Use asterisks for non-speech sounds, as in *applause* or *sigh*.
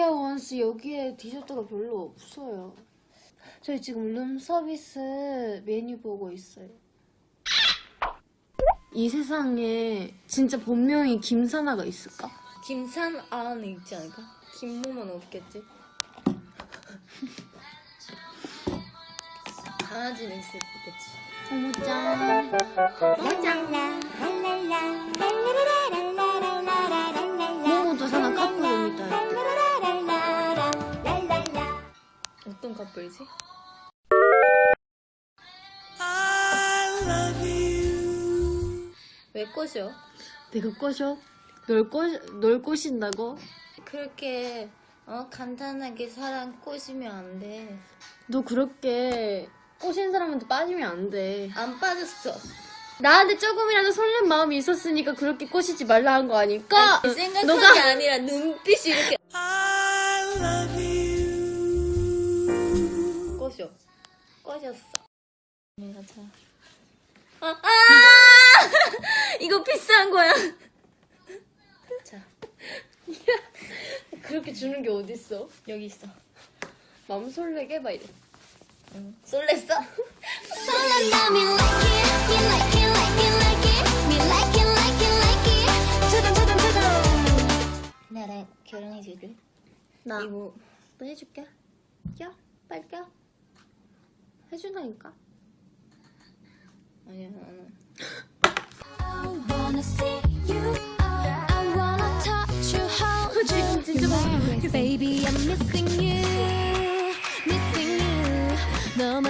스퀘어 원스 여기에 디저트가 별로 없어요. 저희 지금 룸 서비스 메뉴 보고 있어요. 이 세상에 진짜 본명이 김사나가 있을까? 김산 아는 있지 않을까? 김모만 없겠지. 강아지는 있을 거겠지. 어머 짠. 모모도 어떤 커플이지? 왜 꼬셔? 내가 꼬셔? 널 꼬, 널 꼬신다고? 그렇게 어 간단하게 사람 꼬시면 안 돼. 너 그렇게 꼬신 사람한테 빠지면 안 돼. 안 빠졌어. 나한테 조금이라도 설렘 마음이 있었으니까 그렇게 꼬시지 말라 한 거 아닐까? 생각한 너가- 게 아니라 눈빛이 이렇게 꼬셔. 꼬셨어. 내가 자. 아, 아! *laughs* 이거 비싼 거야. 자, *laughs* 그렇게 주는 게 어딨어? 여기 있어. 마음 설레게 해봐 이래. 응. 쏠랬어? 설렌다 me like it, me like it, like it, like it, me like it, like it, like it. 두둥 두둥 두둥. 나랑 결혼해 줄래? 나 이거 또 해줄게. 껴, 빨리 껴. 해준다니까. 아니야 나는. I wanna see you. I wanna touch you, hold you. 진짜 Baby, I'm missing you, missing you. 너만